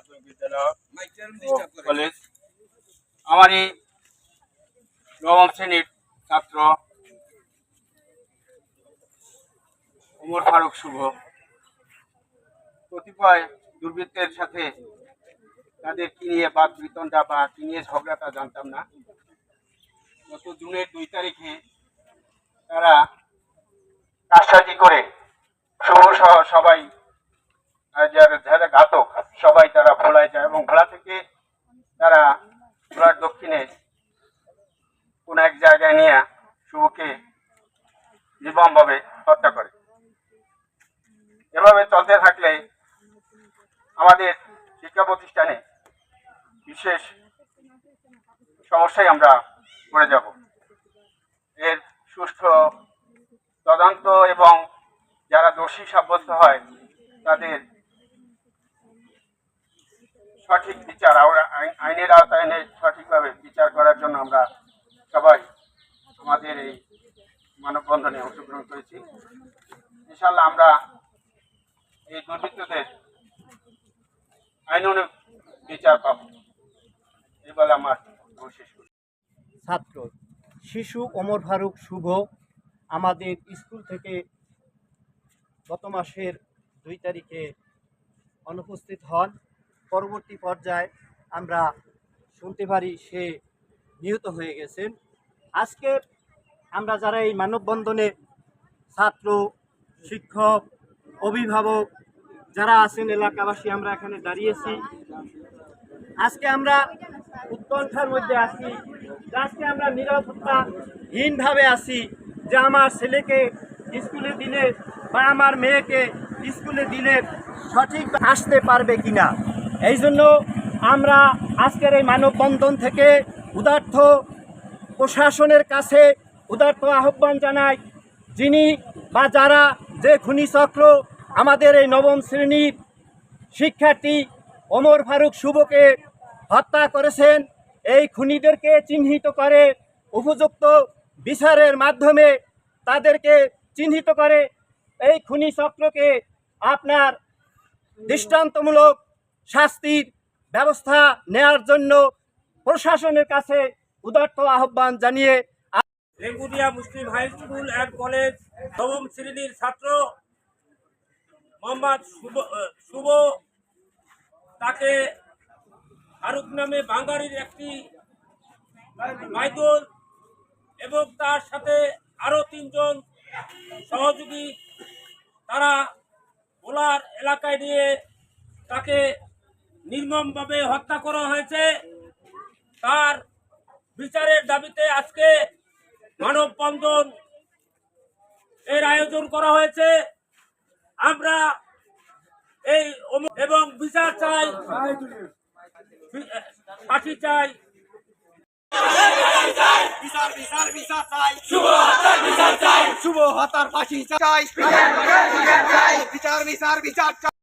মাধ্যমিক বিদ্যালয় ও কলেজ। আমারই নবম শ্রেণির ছাত্র। ওমর ফারুক শুভ। কতিপয় দুর্বৃত্তের সাথে তাদের কি নিয়ে বাদ বিতণ্ডা বা কি নিয়ে ঝগড়াটা জানতাম না। গত জুনের দুই তারিখে তারা কারসাজি করে শুভ সহ সবাই যারা যারা ঘাতক সবাই তারা ভোলায় যায় এবং ভোলা থেকে তারা ভোলার দক্ষিণে কোন এক জায়গায় নিয়ে শুভকে নির্মমভাবে হত্যা করে। এভাবে চলতে থাকলে আমাদের শিক্ষা প্রতিষ্ঠানে বিশেষ সমস্যায় আমরা পড়ে যাব। এর সুষ্ঠু তদন্ত এবং যারা দোষী সাব্যস্ত হয় তাদের সঠিক বিচার আইন- আইনের আওতায় এনে সঠিকভাবে বিচার করার জন্য আমরা সবাই আমাদের এই মানববন্ধনে অংশগ্রহণ করেছি। ইনশাল্লাহ আমরা এই দুর্বৃত্তদের আইন বিচার পাব। এই বলে আমার শেষ ছাত্র, শিশু ওমর ফারুক শুভ। আমাদের স্কুল থেকে গত মাসের দুই তারিখে অনুপস্থিত হন। পরবর্তী পর্যায়ে আমরা শুনতে পারি সে নিহত হয়ে গেছেন। আজকে আমরা যারা এই মানববন্ধনে ছাত্র, শিক্ষক, অভিভাবক যারা আছেন এলাকাবাসী, আমরা এখানে দাঁড়িয়েছি আজকে আমরা উৎকণ্ঠার মধ্যে আছি। আজকে আমরা নিরাপত্তাহীনভাবে আছি যে আমার ছেলেকে স্কুলে দিলে বা আমার মেয়েকে স্কুলে দিলে সঠিক আসতে পারবে কিনা। এই জন্য আমরা আজকের এই মানববন্ধন থেকে উদার্থ প্রশাসনের কাছে উদার্থ আহ্বান জানাই, যিনি বা যারা যে খুনি চক্র আমাদের এই নবম শ্রেণির শিক্ষার্থী ওমর ফারুক শুভকে হত্যা করেছেন, এই খুনিদেরকে চিহ্নিত করে উপযুক্ত বিচারের মাধ্যমে তাদেরকে চিহ্নিত করে এই খুনি চক্রকে আপনার দৃষ্টান্তমূলক শাস্তির ব্যবস্থা নেয়ার জন্য প্রশাসনের কাছে উদার্ত আহ্বান জানিয়ে Rangunia Muslim high school and college নবম শ্রেণির ছাত্র মোহাম্মদ শুভ তাকে ফারুক নামে বাঙালির একটি মাইদুল এবং তার সাথে আরও তিনজন সহযোগী তারা ভোলার এলাকায় নিয়ে তাকে নির্মমভাবে হত্যা করা হয়েছে। তার বিচারের দাবিতে আজকে মানববন্ধন এর আয়োজন করা হয়েছে। আমরা এই এবং বিচার চাই, ফাঁসি চাই। বিচার বিচার বিচার চাই। শুভ হত্যার বিচার চাই। শুভ চাই। বিচার বিচার বিচার চাই।